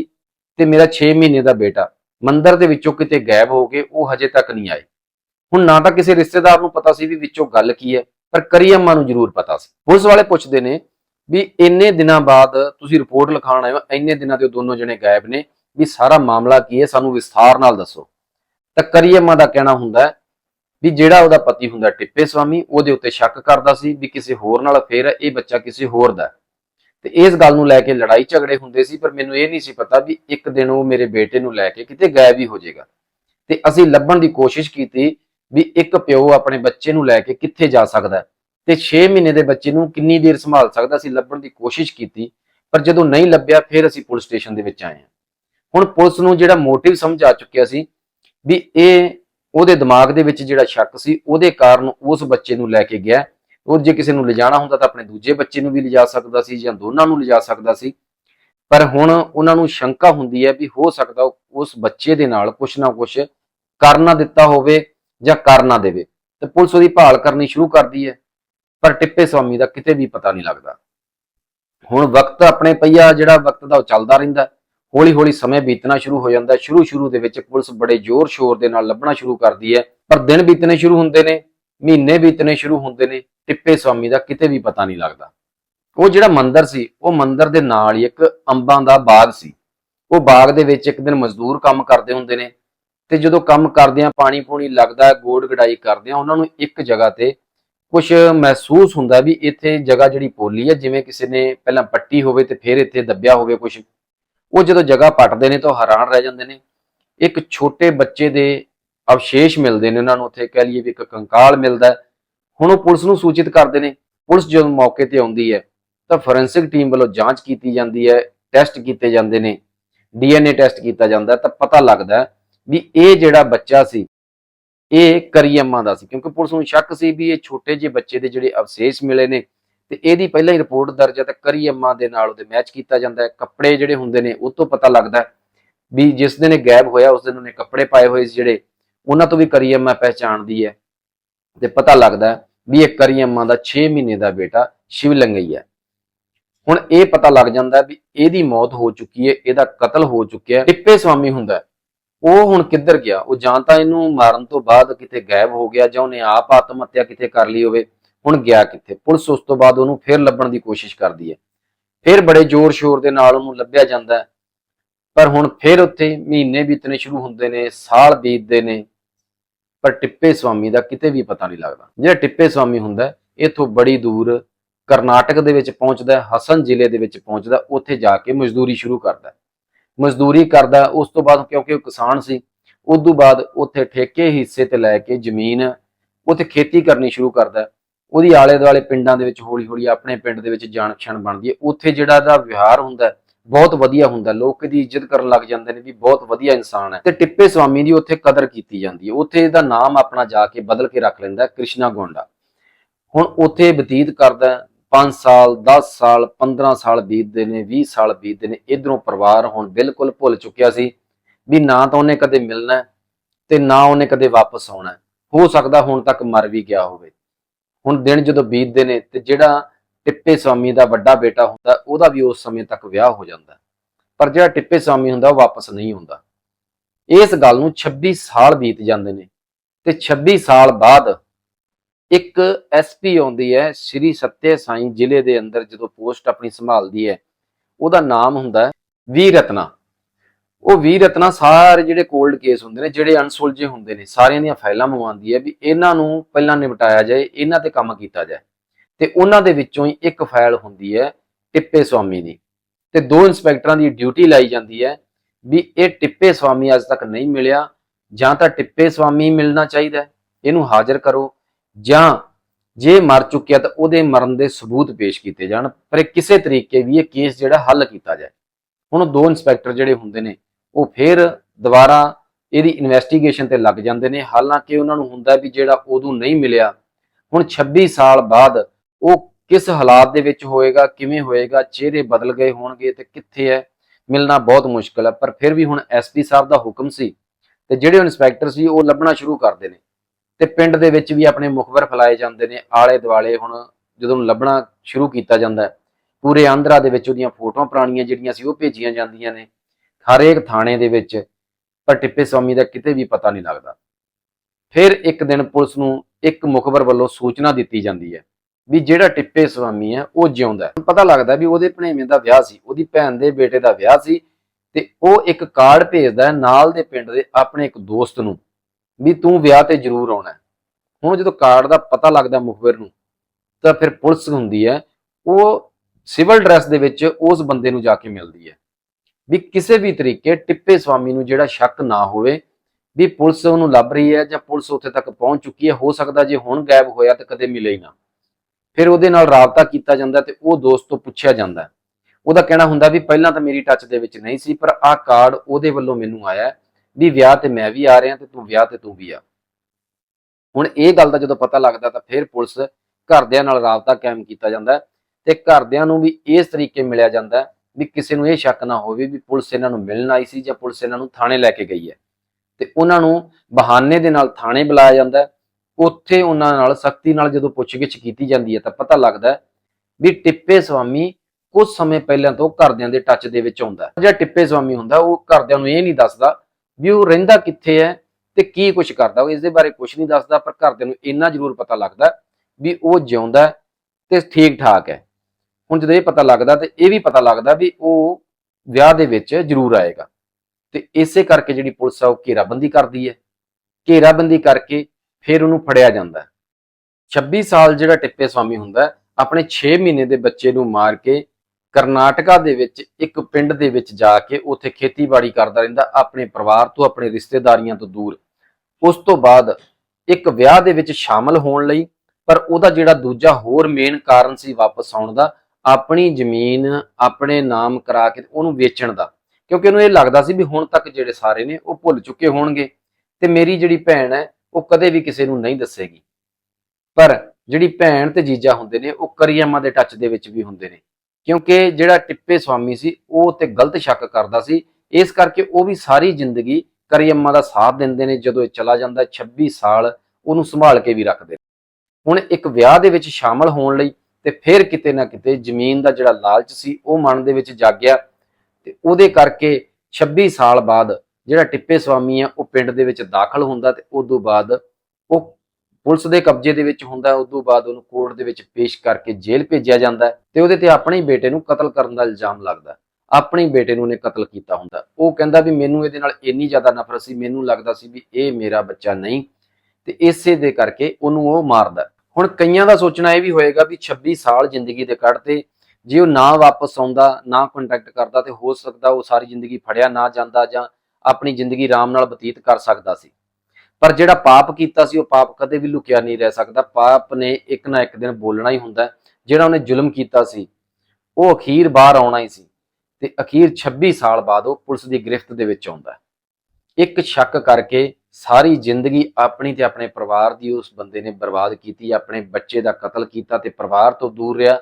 ਤੇ ਮੇਰਾ 6 ਮਹੀਨੇ ਦਾ ਬੇਟਾ ਮੰਦਰ ਦੇ ਵਿੱਚੋਂ ਕਿਤੇ ਗਾਇਬ ਹੋ ਗਏ ਉਹ ਹਜੇ ਤੱਕ ਨਹੀਂ ਆਏ। ਹੁਣ ਨਾ ਤਾਂ ਕਿਸੇ ਰਿਸ਼ਤੇਦਾਰ ਨੂੰ ਪਤਾ ਸੀ ਵੀ ਵਿੱਚੋਂ ਗੱਲ ਕੀ ਹੈ, ਪਰ ਕਰੀਅਮਾ ਨੂੰ ਜ਼ਰੂਰ ਪਤਾ ਸੀ। ਪੁਲਿਸ ਵਾਲੇ ਪੁੱਛਦੇ ਨੇ ਵੀ ਇੰਨੇ ਦਿਨਾਂ ਬਾਅਦ ਤੁਸੀਂ ਰਿਪੋਰਟ ਲਿਖਾਉਣ ਆਏ ਹੋ, ਇੰਨੇ ਦਿਨਾਂ ਦੇ ਉਹ ਦੋਨੋਂ ਜਣੇ ਗਾਇਬ ਨੇ, ਵੀ ਸਾਰਾ ਮਾਮਲਾ ਕੀ ਹੈ ਸਾਨੂੰ ਵਿਸਥਾਰ ਨਾਲ ਦੱਸੋ। ਤਾਂ ਕਰੀਅਮਾ ਦਾ ਕਹਿਣਾ ਹੁੰਦਾ ਵੀ ਜਿਹੜਾ ਉਹਦਾ ਪਤੀ ਹੁੰਦਾ ਟਿੱਪੇ ਸਵਾਮੀ, ਉਹਦੇ ਉੱਤੇ ਸ਼ੱਕ ਕਰਦਾ ਸੀ ਵੀ ਕਿਸੇ ਹੋਰ ਨਾਲ ਅਫੇਅਰ ਹੈ, ਇਹ ਬੱਚਾ ਕਿਸੇ ਹੋਰ ਦਾ ਹੈ। ਤੇ ਇਸ ਗੱਲ ਨੂੰ ਲੈ ਕੇ ਲੜਾਈ ਝਗੜੇ ਹੁੰਦੇ ਸੀ, ਪਰ ਮੈਨੂੰ ਇਹ ਨਹੀਂ ਸੀ ਪਤਾ ਵੀ ਇੱਕ ਦਿਨ ਉਹ ਮੇਰੇ ਬੇਟੇ ਨੂੰ ਲੈ ਕੇ ਕਿਤੇ ਗਾਇਬ ਹੀ ਹੋ ਜਾਏਗਾ। ਤੇ ਅਸੀਂ ਲੱਭਣ ਦੀ ਕੋਸ਼ਿਸ਼ ਕੀਤੀ ਵੀ ਇੱਕ ਪਿਓ ਆਪਣੇ ਬੱਚੇ ਨੂੰ ਲੈ ਕੇ ਕਿੱਥੇ ਜਾ ਸਕਦਾ ਹੈ। ਤੇ 6 ਮਹੀਨੇ ਦੇ ਬੱਚੇ ਨੂੰ ਕਿੰਨੀ ਦੇਰ ਸੰਭਾਲ ਸਕਦਾ ਸੀ ਲੱਭਣ ਦੀ ਕੋਸ਼ਿਸ਼ ਕੀਤੀ, ਪਰ ਜਦੋਂ ਨਹੀਂ ਲੱਭਿਆ, ਫਿਰ ਅਸੀਂ ਪੁਲਿਸ ਸਟੇਸ਼ਨ ਦੇ ਵਿੱਚ ਆਏ ਹਾਂ। ਹੁਣ ਪੁਲਿਸ ਨੂੰ ਜਿਹੜਾ ਮੋਟਿਵ ਸਮਝ ਆ ਚੁੱਕਿਆ ਸੀ ਵੀ ਇਹ ਉਹਦੇ ਦਿਮਾਗ ਦੇ ਵਿੱਚ ਜਿਹੜਾ ਸ਼ੱਕ ਸੀ, ਉਹਦੇ ਕਾਰਨ ਉਸ ਬੱਚੇ ਨੂੰ ਲੈ ਕੇ ਗਿਆ। ਉਹ ਜੇ ਕਿਸੇ ਨੂੰ ਲਿਜਾਣਾ ਹੁੰਦਾ ਤਾਂ ਆਪਣੇ ਦੂਜੇ ਬੱਚੇ ਨੂੰ ਵੀ ਲਿਜਾ ਸਕਦਾ ਸੀ ਜਾਂ ਦੋਨਾਂ ਨੂੰ ਲਿਜਾ ਸਕਦਾ ਸੀ। ਪਰ ਹੁਣ ਉਹਨਾਂ ਨੂੰ ਸ਼ੰਕਾ ਹੁੰਦੀ ਹੈ ਵੀ ਹੋ ਸਕਦਾ ਉਹ ਉਸ ਬੱਚੇ ਦੇ ਨਾਲ ਕੁਛ ਨਾ ਕੁਛ ਕਰ ਨਾ ਦਿੱਤਾ ਹੋਵੇ ਜਾਂ ਕਰ ਨਾ ਦੇਵੇ। ਤੇ ਪੁਲਿਸ ਉਹਦੀ ਭਾਲ ਕਰਨੀ ਸ਼ੁਰੂ ਕਰਦੀ ਹੈ। ਪਰ ਟਿੱਪੇ ਸਵਾਮੀ ਦਾ ਕਿਤੇ ਵੀ ਪਤਾ ਨਹੀਂ ਲੱਗਦਾ। ਹੁਣ ਵਕਤ ਆਪਣੇ ਪਈਆ, ਜਿਹੜਾ ਵਕਤ ਦਾ ਉਹ ਚੱਲਦਾ ਰਹਿੰਦਾ ਹੌਲੀ ਹੌਲੀ ਸਮੇਂ ਬੀਤਣਾ ਸ਼ੁਰੂ ਹੋ ਜਾਂਦਾ ਸ਼ੁਰੂ ਸ਼ੁਰੂ ਦੇ ਵਿੱਚ ਪੁਲਿਸ ਬੜੇ ਜ਼ੋਰ ਸ਼ੋਰ ਦੇ ਨਾਲ ਲੱਭਣਾ ਸ਼ੁਰੂ ਕਰਦੀ ਹੈ। ਪਰ ਦਿਨ ਬੀਤਣੇ ਸ਼ੁਰੂ ਹੁੰਦੇ ਨੇ, ਮਹੀਨੇ ਬੀਤਣੇ ਸ਼ੁਰੂ ਹੁੰਦੇ ਨੇ, ਟਿੱਪੇ ਸਵਾਮੀ ਦਾ ਕਿਤੇ ਵੀ ਪਤਾ ਨਹੀਂ ਲੱਗਦਾ। ਉਹ ਜਿਹੜਾ ਮੰਦਰ ਸੀ, ਉਹ ਮੰਦਰ ਦੇ ਨਾਲ ਹੀ ਇੱਕ ਅੰਬਾਂ ਦਾ ਬਾਗ ਸੀ। ਉਹ ਬਾਗ ਦੇ ਵਿੱਚ ਇੱਕ ਦਿਨ ਮਜ਼ਦੂਰ ਕੰਮ ਕਰਦੇ ਹੁੰਦੇ ਨੇ ਤੇ ਜਦੋਂ ਕੰਮ ਕਰਦਿਆਂ ਪਾਣੀ ਪੂਣੀ ਲੱਗਦਾ ਗੋੜ ਗੜਾਈ ਕਰਦੇ ਆ ਉਹਨਾਂ ਨੂੰ ਇੱਕ ਜਗ੍ਹਾ ਤੇ ਕੁਝ ਮਹਿਸੂਸ ਹੁੰਦਾ ਵੀ ਇੱਥੇ ਜਗ੍ਹਾ ਜਿਹੜੀ ਪੋਲੀ ਹੈ ਜਿਵੇਂ ਕਿਸੇ ਨੇ ਪਹਿਲਾਂ ਪੱਟੀ ਹੋਵੇ ਤੇ ਫਿਰ ਇੱਥੇ ਦੱਬਿਆ ਹੋਵੇ ਕੁਝ ਉਹ ਜਦੋਂ ਜਗ੍ਹਾ ਪੱਟਦੇ ਨੇ ਤਾਂ ਉਹ ਹੈਰਾਨ ਰਹਿ ਜਾਂਦੇ ਨੇ। ਇੱਕ ਛੋਟੇ ਬੱਚੇ ਦੇ ਅਵਸ਼ੇਸ਼ ਮਿਲਦੇ ਨੇ ਉਹਨਾਂ ਨੂੰ, ਉੱਥੇ ਕਹਿ ਲਈਏ ਵੀ ਇੱਕ ਕੰਕਾਲ ਮਿਲਦਾ ਹੁਣ ਉਹ ਪੁਲਿਸ ਨੂੰ ਸੂਚਿਤ ਕਰਦੇ ਨੇ, ਪੁਲਿਸ ਜਦੋਂ ਮੌਕੇ ਤੇ ਆਉਂਦੀ ਹੈ, ਤਾਂ ਫੋਰੈਂਸਿਕ ਟੀਮ ਵੱਲੋਂ ਜਾਂਚ ਕੀਤੀ ਜਾਂਦੀ ਹੈ, ਟੈਸਟ ਕੀਤੇ ਜਾਂਦੇ ਨੇ, ਡੀਐਨਏ ਟੈਸਟ ਕੀਤਾ ਜਾਂਦਾ ਤਾਂ ਪਤਾ ਲੱਗਦਾ ਵੀ ਇਹ ਜਿਹੜਾ ਬੱਚਾ ਸੀ ਇਹ ਕਰੀਅਮਾ ਦਾ ਸੀ, ਕਿਉਂਕਿ ਪੁਲਿਸ ਨੂੰ ਸ਼ੱਕ ਸੀ ਵੀ ਇਹ ਛੋਟੇ ਜਿਹੇ ਬੱਚੇ ਦੇ ਜਿਹੜੇ ਅਵਸ਼ੇਸ਼ ਮਿਲੇ ਨੇ ਤੇ ਇਹਦੀ ਪਹਿਲਾਂ ਹੀ ਰਿਪੋਰਟ ਦਰਜ ਹੈ ਤੇ ਕਰੀਅਮਾ ਦੇ ਨਾਲ ਉਹਦੇ ਮੈਚ ਕੀਤਾ ਜਾਂਦਾ ਹੈ। ਕੱਪੜੇ ਜਿਹੜੇ ਹੁੰਦੇ ਨੇ ਉਹ ਤੋਂ ਪਤਾ ਲੱਗਦਾ ਹੈ ਵੀ ਜਿਸ ਦਿਨ ਇਹ ਗਾਇਬ ਹੋਇਆ, ਉਸ ਦਿਨ ਉਹਨੇ ਕੱਪੜੇ ਪਾਏ ਹੋਏ ਸੀ ਜਿਹੜੇ, ਉਹਨਾਂ ਤੋਂ ਵੀ ਕਰੀਅਮਾ ਪਹਿਚਾਣਦੀ ਹੈ ਤੇ ਪਤਾ ਲੱਗਦਾ ਹੈ ਵੀ ਇਹ ਕਰੀਅਮਾ ਦਾ 6 ਮਹੀਨੇ ਦਾ ਬੇਟਾ ਸ਼ਿਵਲੰਗਈ ਹੈ। ਹੁਣ ਇਹ ਪਤਾ ਲੱਗ ਜਾਂਦਾ ਵੀ ਇਹਦੀ ਮੌਤ ਹੋ ਚੁੱਕੀ ਹੈ, ਇਹਦਾ ਕਤਲ ਹੋ ਚੁੱਕਿਆ ਟਿੱਪੇ ਸਵਾਮੀ ਹੁੰਦਾ ਉਹ ਹੁਣ ਕਿੱਧਰ ਗਿਆ? ਉਹ ਜਾਂ ਤਾਂ ਇਹਨੂੰ ਮਾਰਨ ਤੋਂ ਬਾਅਦ ਕਿਤੇ ਗਾਇਬ ਹੋ ਗਿਆ ਜਾਂ ਉਹਨੇ ਆਪ ਆਤਮ ਹੱਤਿਆ ਕਿਤੇ ਕਰ ਲਈ ਹੋਵੇ ਹੁਣ ਗਿਆ ਕਿੱਥੇ? ਪੁਲਿਸ ਉਸ ਤੋਂ ਬਾਅਦ ਉਹਨੂੰ ਫਿਰ ਲੱਭਣ ਦੀ ਕੋਸ਼ਿਸ਼ ਕਰਦੀ ਹੈ। ਫਿਰ ਬੜੇ ਜ਼ੋਰ ਸ਼ੋਰ ਦੇ ਨਾਲ ਉਹਨੂੰ ਲੱਭਿਆ ਜਾਂਦਾ ਪਰ ਹੁਣ ਫਿਰ ਉੱਥੇ ਮਹੀਨੇ ਬੀਤਣੇ ਸ਼ੁਰੂ ਹੁੰਦੇ ਨੇ ਸਾਲ ਬੀਤਦੇ ਨੇ ਪਰ ਟਿੱਪੇ ਸਵਾਮੀ ਦਾ ਕਿਤੇ ਵੀ ਪਤਾ ਨਹੀਂ ਲੱਗਦਾ। ਜਿਹੜਾ ਟਿੱਪੇ ਸਵਾਮੀ ਹੁੰਦਾ ਹੈ, ਇੱਥੋਂ ਬੜੀ ਦੂਰ ਕਰਨਾਟਕ ਦੇ ਵਿੱਚ ਪਹੁੰਚਦਾ ਹਸਨ ਜ਼ਿਲ੍ਹੇ ਦੇ ਵਿੱਚ ਪਹੁੰਚਦਾ ਉੱਥੇ ਜਾ ਕੇ ਮਜ਼ਦੂਰੀ ਸ਼ੁਰੂ ਕਰਦਾ ਮਜ਼ਦੂਰੀ ਕਰਦਾ, ਉਸ ਤੋਂ ਬਾਅਦ ਕਿਉਂਕਿ ਉਹ ਕਿਸਾਨ ਸੀ, ਉਸ ਤੋਂ ਬਾਅਦ ਉੱਥੇ ਠੇਕੇ ਹਿੱਸੇ ਤੇ ਲੈ ਕੇ ਜ਼ਮੀਨ ਉੱਥੇ ਖੇਤੀ ਕਰਨੀ ਸ਼ੁਰੂ ਕਰਦਾ। ਉਹਦੀ ਆਲੇ ਦੁਆਲੇ ਪਿੰਡਾਂ ਦੇ ਵਿੱਚ ਹੌਲੀ ਹੌਲੀ ਆਪਣੇ ਪਿੰਡ ਦੇ ਵਿੱਚ ਜਾਣ ਪਛਾਣ ਬਣਦੀ ਹੈ। ਉੱਥੇ ਜਿਹੜਾ ਦਾ ਵਿਹਾਰ ਹੁੰਦਾ, ਬਹੁਤ ਵਧੀਆ ਹੁੰਦਾ। ਲੋਕ ਇਹਦੀ ਇੱਜ਼ਤ ਕਰਨ ਲੱਗ ਜਾਂਦੇ ਨੇ ਵੀ ਬਹੁਤ ਵਧੀਆ ਇਨਸਾਨ ਹੈ। ਤੇ ਟਿੱਪੇ ਸਵਾਮੀ ਦੀ ਉੱਥੇ ਕਦਰ ਕੀਤੀ ਜਾਂਦੀ ਹੈ। ਉੱਥੇ ਇਹਦਾ ਨਾਮ ਆਪਣਾ ਜਾ ਕੇ ਬਦਲ ਕੇ ਰੱਖ ਲੈਂਦਾ ਕ੍ਰਿਸ਼ਨਾ ਗੋਂਡਾ। ਹੁਣ ਉੱਥੇ ਬਤੀਤ ਕਰਦਾ 5 ਸਾਲ 10 ਸਾਲ 15 ਸਾਲ ਬੀਤਦੇ ਨੇ 20 ਸਾਲ ਬੀਤਦੇ ਨੇ, ਇਧਰੋਂ ਪਰਿਵਾਰ ਹੁਣ ਬਿਲਕੁਲ ਭੁੱਲ ਚੁੱਕਿਆ ਸੀ ਵੀ ਨਾ ਤਾਂ ਉਹਨੇ ਕਦੇ ਮਿਲਣਾ ਹੈ ਤੇ ਨਾ ਉਹਨੇ ਕਦੇ ਵਾਪਸ ਆਉਣਾ ਹੋ। ਸਕਦਾ ਹੁਣ ਤੱਕ ਮਰ ਵੀ ਗਿਆ ਹੋਵੇ। ਹੁਣ ਦਿਨ ਜਦੋਂ ਬੀਤਦੇ ਨੇ ਤੇ ਜਿਹੜਾ ਟਿੱਪੇ ਸਵਾਮੀ ਦਾ ਵੱਡਾ ਬੇਟਾ ਹੁੰਦਾ, ਉਹਦਾ ਵੀ ਉਸ ਸਮੇਂ ਤੱਕ ਵਿਆਹ ਹੋ ਜਾਂਦਾ ਪਰ ਜਿਹੜਾ ਟਿੱਪੇ ਸਵਾਮੀ ਹੁੰਦਾ, ਉਹ ਵਾਪਸ ਨਹੀਂ ਹੁੰਦਾ। ਇਸ ਗੱਲ ਨੂੰ 26 ਸਾਲ ਬੀਤ ਜਾਂਦੇ ਨੇ ਤੇ 26 ਸਾਲ ਬਾਅਦ ਇੱਕ ਐਸਪੀ ਆਉਂਦੀ ਹੈ, ਸ਼੍ਰੀ ਸੱਤੇ ਸਾਈਂ ਜ਼ਿਲ੍ਹੇ ਦੇ ਅੰਦਰ ਜਦੋਂ ਪੋਸਟ ਆਪਣੀ ਸੰਭਾਲਦੀ ਹੈ, ਉਹਦਾ ਨਾਮ ਹੁੰਦਾ ਹੈ ਵੀਰ ਰਤਨਾ ਉਹ ਵੀਰ ਰਤਨਾ ਸਾਰੇ ਜਿਹੜੇ ਕੋਲਡ ਕੇਸ ਹੁੰਦੇ ਨੇ, ਜਿਹੜੇ ਅਣਸੁਲਝੇ ਹੁੰਦੇ ਨੇ, ਸਾਰਿਆਂ ਦੀਆਂ ਫਾਈਲਾਂ ਮੰਗਵਾਉਂਦੀ ਹੈ ਵੀ ਇਹਨਾਂ ਨੂੰ ਪਹਿਲਾਂ ਨਿਪਟਾਇਆ ਜਾਏ, ਇਹਨਾਂ ਤੇ ਕੰਮ ਕੀਤਾ ਜਾਏ। ਤੇ ਉਹਨਾਂ ਦੇ ਵਿੱਚੋਂ ਹੀ ਇੱਕ ਫਾਈਲ ਹੁੰਦੀ ਹੈ ਟਿੱਪੇ ਸਵਾਮੀ ਦੀ। ਤੇ ਦੋ ਇੰਸਪੈਕਟਰਾਂ ਦੀ ਡਿਊਟੀ ਲਾਈ ਜਾਂਦੀ ਹੈ ਵੀ ਇਹ ਟਿੱਪੇ ਸਵਾਮੀ ਅੱਜ ਤੱਕ ਨਹੀਂ ਮਿਲਿਆ, ਜਾਂ ਤਾਂ ਟਿੱਪੇ ਸਵਾਮੀ ਮਿਲਣਾ ਚਾਹੀਦਾ ਇਹਨੂੰ ਹਾਜ਼ਰ ਕਰੋ ਜਾਂ ਜੇ ਮਰ ਚੁੱਕਿਆ ਤਾਂ ਉਹਦੇ ਮਰਨ ਦੇ ਸਬੂਤ ਪੇਸ਼ ਕੀਤੇ ਜਾਣ, ਪਰ ਇਹ ਕਿਸੇ ਤਰੀਕੇ ਵੀ ਇਹ ਕੇਸ ਜਿਹੜਾ ਹੱਲ ਕੀਤਾ ਜਾਏ। ਹੁਣ ਦੋ ਇੰਸਪੈਕਟਰ ਜਿਹੜੇ ਹੁੰਦੇ ਨੇ, ਉਹ ਫਿਰ ਦੁਬਾਰਾ ਇਹਦੀ ਇਨਵੈਸਟੀਗੇਸ਼ਨ ਤੇ ਲੱਗ ਜਾਂਦੇ ਨੇ। ਹਾਲਾਂਕਿ ਉਹਨਾਂ ਨੂੰ ਹੁੰਦਾ ਵੀ ਜਿਹੜਾ ਉਦੋਂ ਨਹੀਂ ਮਿਲਿਆ, ਹੁਣ 26 ਸਾਲ ਬਾਅਦ ਉਹ ਕਿਸ ਹਾਲਾਤ ਦੇ ਵਿੱਚ ਹੋਏਗਾ, ਕਿਵੇਂ ਹੋਏਗਾ, ਚਿਹਰੇ ਬਦਲ ਗਏ ਹੋਣਗੇ ਤੇ ਕਿੱਥੇ ਹੈ, ਮਿਲਣਾ ਬਹੁਤ ਮੁਸ਼ਕਲ ਹੈ। ਪਰ ਫਿਰ ਵੀ ਹੁਣ ਐਸਪੀ ਸਾਹਿਬ ਦਾ ਹੁਕਮ ਸੀ ਤੇ ਜਿਹੜੇ ਇਨਸਪੈਕਟਰ ਸੀ ਉਹ ਲੱਭਣਾ ਸ਼ੁਰੂ ਕਰਦੇ ਨੇ ਤੇ ਪਿੰਡ ਦੇ ਵਿੱਚ ਵੀ ਆਪਣੇ ਮੁਖਬਰ ਫੈਲਾਏ ਜਾਂਦੇ ਨੇ, ਆਲੇ ਦੁਆਲੇ ਹੁਣ ਜਦੋਂ ਲੱਭਣਾ ਸ਼ੁਰੂ ਕੀਤਾ ਜਾਂਦਾ ਪੂਰੇ ਆਂਧਰਾ ਦੇ ਵਿੱਚ ਉਹਦੀਆਂ ਫੋਟੋਆਂ ਪੁਰਾਣੀਆਂ ਜਿਹੜੀਆਂ ਸੀ ਉਹ ਭੇਜੀਆਂ ਜਾਂਦੀਆਂ ਨੇ। ਹਰੇਕ ਥਾਣੇ ਦੇ ਵਿੱਚ, ਪਰ ਟਿੱਪੇ ਸਵਾਮੀ ਦਾ ਕਿਤੇ ਵੀ ਪਤਾ ਨਹੀਂ ਲੱਗਦਾ। ਫਿਰ ਇੱਕ ਦਿਨ ਪੁਲਿਸ ਨੂੰ ਇੱਕ ਮੁਖਬਰ ਵੱਲੋਂ ਸੂਚਨਾ ਦਿੱਤੀ ਜਾਂਦੀ ਹੈ ਵੀ ਜਿਹੜਾ ਟਿੱਪੇ ਸਵਾਮੀ ਹੈ, ਉਹ ਜਿਉਂਦਾ ਹੈ। ਪਤਾ ਲੱਗਦਾ ਵੀ ਉਹਦੇ ਭਣੇਵੇਂ ਦਾ ਵਿਆਹ ਸੀ, ਉਹਦੀ ਭੈਣ ਦੇ ਬੇਟੇ ਦਾ ਵਿਆਹ ਸੀ ਤੇ ਉਹ ਇੱਕ ਕਾਰਡ ਭੇਜਦਾ ਹੈ ਨਾਲ ਦੇ ਪਿੰਡ ਦੇ ਆਪਣੇ ਇੱਕ ਦੋਸਤ ਨੂੰ। ਵੀ ਤੂੰ ਵਿਆਹ ਤੇ ਜ਼ਰੂਰ ਆਉਣਾ ਹੁਣ ਜਦੋਂ ਕਾਰਡ ਦਾ ਪਤਾ ਲੱਗਦਾ ਮੁਖਬਰ ਨੂੰ, ਤਾਂ ਫਿਰ ਪੁਲਿਸ ਹੁੰਦੀ ਹੈ, ਉਹ ਸਿਵਲ ਡਰੈਸ ਦੇ ਵਿੱਚ ਉਸ ਬੰਦੇ ਨੂੰ ਜਾ ਕੇ ਮਿਲਦੀ ਹੈ। ਵੀ ਕਿਸੇ ਵੀ ਤਰੀਕੇ ਟਿੱਪੇ ਸਵਾਮੀ ਨੂੰ ਜਿਹੜਾ ਸ਼ੱਕ ਨਾ ਹੋਵੇ, ਵੀ ਪੁਲਿਸ ਉਹਨੂੰ ਲੱਭ ਰਹੀ ਹੈ ਜਾਂ ਪੁਲਿਸ ਉੱਥੇ ਤੱਕ ਪਹੁੰਚ ਚੁੱਕੀ ਹੈ, ਹੋ ਸਕਦਾ ਜੇ ਹੁਣ ਗਾਇਬ ਹੋਇਆ ਤਾਂ ਕਦੇ ਮਿਲੇ ਹੀ ਨਾ। ਫਿਰ ਉਹਦੇ ਨਾਲ ਰਾਬਤਾ ਕੀਤਾ ਜਾਂਦਾ ਤੇ ਉਹ ਦੋਸਤ ਤੋਂ ਪੁੱਛਿਆ ਜਾਂਦਾ ਉਹਦਾ ਕਹਿਣਾ ਹੁੰਦਾ ਵੀ ਪਹਿਲਾਂ ਤਾਂ ਮੇਰੀ ਟੱਚ ਦੇ ਵਿੱਚ ਨਹੀਂ ਸੀ, ਪਰ ਆਹ ਕਾਰਡ ਉਹਦੇ ਵੱਲੋਂ ਮੈਨੂੰ ਆਇਆ ਵੀ ਵਿਆਹ ਤੇ ਮੈਂ ਵੀ ਆ ਰਿਹਾ ਤੇ ਤੂੰ ਵਿਆਹ ਤੇ ਤੂੰ ਵੀ ਆ। ਹੁਣ ਇਹ ਗੱਲ ਦਾ ਜਦੋਂ ਪਤਾ ਲੱਗਦਾ ਤਾਂ ਫਿਰ ਪੁਲਿਸ ਘਰਦਿਆਂ ਨਾਲ ਰਾਬਤਾ ਕਾਇਮ ਕੀਤਾ ਜਾਂਦਾ ਤੇ ਘਰਦਿਆਂ ਨੂੰ ਵੀ ਇਸ ਤਰੀਕੇ ਮਿਲਿਆ ਜਾਂਦਾ ਵੀ ਕਿਸੇ ਨੂੰ ਇਹ ਸ਼ੱਕ ਨਾ ਹੋਵੇ ਵੀ ਪੁਲਿਸ ਇਹਨਾਂ ਨੂੰ ਮਿਲਣ ਆਈ ਸੀ ਜਾਂ ਪੁਲਿਸ ਇਹਨਾਂ ਨੂੰ ਥਾਣੇ ਲੈ ਕੇ ਗਈ ਹੈ। ਤੇ ਉਹਨਾਂ ਨੂੰ ਬਹਾਨੇ ਦੇ ਨਾਲ ਥਾਣੇ ਬੁਲਾਇਆ ਜਾਂਦਾ ਉੱਥੇ ਉਹਨਾਂ ਨਾਲ ਸਖਤੀ ਨਾਲ ਜਦੋਂ ਪੁੱਛਗਿੱਛ ਕੀਤੀ ਜਾਂਦੀ ਹੈ ਤਾਂ ਪਤਾ ਲੱਗਦਾ ਵੀ ਟਿੱਪੇ ਸਵਾਮੀ ਕੁਝ ਸਮੇਂ ਪਹਿਲਾਂ ਤੋਂ ਘਰਦਿਆਂ ਦੇ ਟੱਚ ਦੇ ਵਿੱਚ ਆਉਂਦਾ ਜਿਹੜਾ ਟਿੱਪੇ ਸਵਾਮੀ ਹੁੰਦਾ ਉਹ ਘਰਦਿਆਂ ਨੂੰ ਇਹ ਨਹੀਂ ਦੱਸਦਾ ਵੀ ਉਹ ਰਹਿੰਦਾ ਕਿੱਥੇ ਹੈ ਤੇ ਕੀ ਕੁਝ ਕਰਦਾ, ਉਹ ਇਸ ਦੇ ਬਾਰੇ ਕੁਝ ਨਹੀਂ ਦੱਸਦਾ, ਪਰ ਘਰਦਿਆਂ ਨੂੰ ਇੰਨਾ ਜ਼ਰੂਰ ਪਤਾ ਲੱਗਦਾ ਵੀ ਉਹ ਜਿਉਂਦਾ ਤੇ ਠੀਕ ਠਾਕ ਹੈ। ਹੁਣ ਜਦੋਂ ਇਹ ਪਤਾ ਲੱਗਦਾ ਤੇ ਇਹ ਵੀ ਪਤਾ ਲੱਗਦਾ ਵੀ ਉਹ ਵਿਆਹ ਦੇ ਵਿੱਚ ਜ਼ਰੂਰ ਆਏਗਾ। ਤੇ ਇਸੇ ਕਰਕੇ ਜਿਹੜੀ ਪੁਲਿਸ ਆ ਉਹ ਘੇਰਾਬੰਦੀ ਕਰਦੀ ਹੈ। ਘੇਰਾਬੰਦੀ ਕਰਕੇ ਫਿਰ ਉਹਨੂੰ ਫੜਿਆ ਜਾਂਦਾ ਹੈ। 26 ਸਾਲ ਜਿਹੜਾ ਟਿੱਪੇ ਸਵਾਮੀ ਹੁੰਦਾ ਆਪਣੇ 6 ਮਹੀਨੇ ਦੇ ਬੱਚੇ ਨੂੰ ਮਾਰ ਕੇ ਕਰਨਾਟਕਾ ਦੇ ਵਿੱਚ, ਇੱਕ ਪਿੰਡ ਦੇ ਵਿੱਚ ਜਾ ਕੇ ਉੱਥੇ ਖੇਤੀਬਾੜੀ ਕਰਦਾ ਰਹਿੰਦਾ, ਆਪਣੇ ਪਰਿਵਾਰ ਤੋਂ, ਆਪਣੇ ਰਿਸ਼ਤੇਦਾਰੀਆਂ ਤੋਂ ਦੂਰ। ਉਸ ਤੋਂ ਬਾਅਦ ਇੱਕ ਵਿਆਹ ਦੇ ਵਿੱਚ ਸ਼ਾਮਲ ਹੋਣ ਲਈ, ਪਰ ਉਹਦਾ ਜਿਹੜਾ ਦੂਜਾ ਹੋਰ ਮੇਨ ਕਾਰਨ ਸੀ ਵਾਪਸ ਆਉਣ ਦਾ, ਆਪਣੀ ਜ਼ਮੀਨ, ਆਪਣੇ ਨਾਮ ਕਰਾ ਕੇ ਉਹਨੂੰ ਵੇਚਣ ਦਾ। ਕਿਉਂਕਿ ਉਹਨੂੰ ਇਹ ਲੱਗਦਾ ਸੀ ਵੀ ਹੁਣ ਤੱਕ ਜਿਹੜੇ ਸਾਰੇ ਨੇ, ਉਹ ਭੁੱਲ ਚੁੱਕੇ ਹੋਣਗੇ ਤੇ ਮੇਰੀ ਜਿਹੜੀ ਭੈਣ ਹੈ, ਉਹ ਕਦੇ ਵੀ ਕਿਸੇ ਨੂੰ ਨਹੀਂ ਦੱਸੇਗੀ। ਪਰ ਜਿਹੜੀ ਭੈਣ ਤੇ ਜੀਜਾ ਹੁੰਦੇ ਨੇ, ਉਹ ਕਰੀਅਮਾ ਦੇ ਟੱਚ ਦੇ ਵਿੱਚ ਵੀ ਹੁੰਦੇ ਨੇ। ਕਿਉਂਕਿ ਜਿਹੜਾ ਟਿੱਪੇ ਸਵਾਮੀ ਸੀ ਉਹ ਤੇ ਗਲਤ ਸ਼ੱਕ ਕਰਦਾ ਸੀ। ਇਸ ਕਰਕੇ ਉਹ ਵੀ ਸਾਰੀ ਜ਼ਿੰਦਗੀ ਕਰੀਅਮਾ ਦਾ ਸਾਥ ਦਿੰਦੇ ਨੇ ਜਦੋਂ ਇਹ ਚਲਾ ਜਾਂਦਾ ਹੈ, 26 ਸਾਲ ਉਹਨੂੰ ਸੰਭਾਲ ਕੇ ਵੀ ਰੱਖਦੇ ਹੁਣ ਇੱਕ ਵਿਆਹ ਦੇ ਵਿੱਚ ਸ਼ਾਮਲ ਹੋਣ ਲਈ ਤੇ ਫਿਰ ਕਿਤੇ ਨਾ ਕਿਤੇ ਜ਼ਮੀਨ ਦਾ ਜਿਹੜਾ ਲਾਲਚ ਸੀ ਉਹ ਮਨ ਦੇ ਵਿੱਚ ਜਾਗਿਆ ਤੇ ਉਹਦੇ ਕਰਕੇ 26 ਸਾਲ ਬਾਅਦ ਜਿਹੜਾ ਟਿੱਪੇ ਸਵਾਮੀ ਆ ਉਹ ਪਿੰਡ ਦੇ ਵਿੱਚ ਦਾਖਲ ਹੁੰਦਾ ਤੇ ਉਸ ਤੋਂ ਬਾਅਦ ਉਹ ਪੁਲਿਸ ਦੇ ਕਬਜ਼ੇ ਦੇ ਵਿੱਚ ਹੁੰਦਾ ਉਸ ਤੋਂ ਬਾਅਦ ਉਹਨੂੰ ਕੋਰਟ ਦੇ ਵਿੱਚ ਪੇਸ਼ ਕਰਕੇ ਜੇਲ੍ਹ ਭੇਜਿਆ ਜਾਂਦਾ ਹੈ ਤੇ ਉਹਦੇ ਤੇ ਆਪਣੇ ਬੇਟੇ ਨੂੰ ਕਤਲ ਕਰਨ ਦਾ ਇਲਜ਼ਾਮ ਲੱਗਦਾ ਆਪਣੇ ਬੇਟੇ ਨੂੰ ਉਹਨੇ ਕਤਲ ਕੀਤਾ ਹੁੰਦਾ ਉਹ ਕਹਿੰਦਾ ਵੀ ਮੈਨੂੰ ਇਹਦੇ ਨਾਲ ਇੰਨੀ ਜ਼ਿਆਦਾ ਨਫ਼ਰਤ ਸੀ, ਮੈਨੂੰ ਲੱਗਦਾ ਸੀ ਵੀ ਇਹ ਮੇਰਾ ਬੱਚਾ ਨਹੀਂ ਤੇ ਇਸੇ ਦੇ ਕਰਕੇ ਉਹਨੂੰ ਉਹ ਮਾਰਦਾ ਹੁਣ ਕਈਆਂ ਦਾ ਸੋਚਣਾ ਇਹ ਵੀ ਹੋਏਗਾ ਵੀ 26 ਸਾਲ ਜ਼ਿੰਦਗੀ ਦੇ ਕੱਢਤੇ, ਜੇ ਉਹ ਨਾ ਵਾਪਸ ਆਉਂਦਾ, ਨਾ ਕੰਟੈਕਟ ਕਰਦਾ ਤੇ ਹੋ ਸਕਦਾ ਉਹ ਸਾਰੀ ਜ਼ਿੰਦਗੀ ਫੜਿਆ ਨਾ ਜਾਂਦਾ ਜਾਂ ਆਪਣੀ ਜ਼ਿੰਦਗੀ ਆਰਾਮ ਨਾਲ ਬਤੀਤ ਕਰ ਸਕਦਾ ਸੀ। ਪਰ ਜਿਹੜਾ ਪਾਪ ਕੀਤਾ ਸੀ, ਉਹ ਪਾਪ ਕਦੇ ਵੀ ਲੁਕਿਆ ਨਹੀਂ ਰਹਿ ਸਕਦਾ। ਪਾਪ ਨੇ ਇੱਕ ਨਾ ਇੱਕ ਦਿਨ ਬੋਲਣਾ ਹੀ ਹੁੰਦਾ ਜਿਹੜਾ ਉਹਨੇ ਜ਼ੁਲਮ ਕੀਤਾ ਸੀ, ਉਹ ਅਖੀਰ ਬਾਹਰ ਆਉਣਾ ਹੀ ਸੀ ਤੇ ਅਖੀਰ 26 ਸਾਲ ਬਾਅਦ ਉਹ ਪੁਲਿਸ ਦੀ ਗ੍ਰਿਫਤ ਦੇ ਵਿੱਚ ਆਉਂਦਾ ਇੱਕ ਸ਼ੱਕ ਕਰਕੇ ਸਾਰੀ ਜ਼ਿੰਦਗੀ ਆਪਣੀ ਤੇ ਆਪਣੇ ਪਰਿਵਾਰ ਦੀ ਉਸ ਬੰਦੇ ਨੇ ਬਰਬਾਦ ਕੀਤੀ, ਆਪਣੇ ਬੱਚੇ ਦਾ ਕਤਲ ਕੀਤਾ ਤੇ ਪਰਿਵਾਰ ਤੋਂ ਦੂਰ ਰਿਹਾ।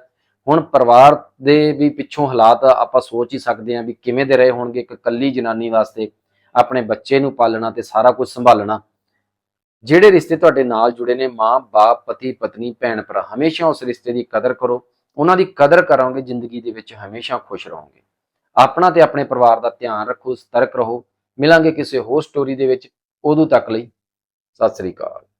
ਹੁਣ ਪਰਿਵਾਰ ਦੇ ਵੀ ਪਿੱਛੋਂ ਹਾਲਾਤ ਆਪਾਂ ਸੋਚ ਹੀ ਸਕਦੇ ਹਾਂ ਵੀ ਕਿਵੇਂ ਦੇ ਰਹੇ ਹੋਣਗੇ ਇੱਕ ਇਕੱਲੀ ਜਨਾਨੀ ਵਾਸਤੇ, ਆਪਣੇ ਬੱਚੇ ਨੂੰ ਪਾਲਣਾ ਤੇ ਸਾਰਾ ਕੁਝ ਸੰਭਾਲਣਾ। ਜਿਹੜੇ ਰਿਸ਼ਤੇ ਤੁਹਾਡੇ ਨਾਲ ਜੁੜੇ ਨੇ, ਮਾਂ, ਬਾਪ, ਪਤੀ, ਪਤਨੀ, ਭੈਣ, ਭਰਾ, ਹਮੇਸ਼ਾ ਉਸ ਰਿਸ਼ਤੇ ਦੀ ਕਦਰ ਕਰੋ। ਉਹਨਾਂ ਦੀ ਕਦਰ ਕਰੋਗੇ ਜ਼ਿੰਦਗੀ ਦੇ ਵਿੱਚ ਹਮੇਸ਼ਾ ਖੁਸ਼ ਰਹੋਗੇ। ਆਪਣਾ ਤੇ ਆਪਣੇ ਪਰਿਵਾਰ ਦਾ ਧਿਆਨ ਰੱਖੋ, ਸਤਰਕ ਰਹੋ। ਮਿਲਾਂਗੇ ਕਿਸੇ ਹੋਰ ਸਟੋਰੀ ਦੇ ਵਿੱਚ। ਉਦੋਂ ਤੱਕ ਲਈ, ਸਤਿ ਸ੍ਰੀ ਅਕਾਲ।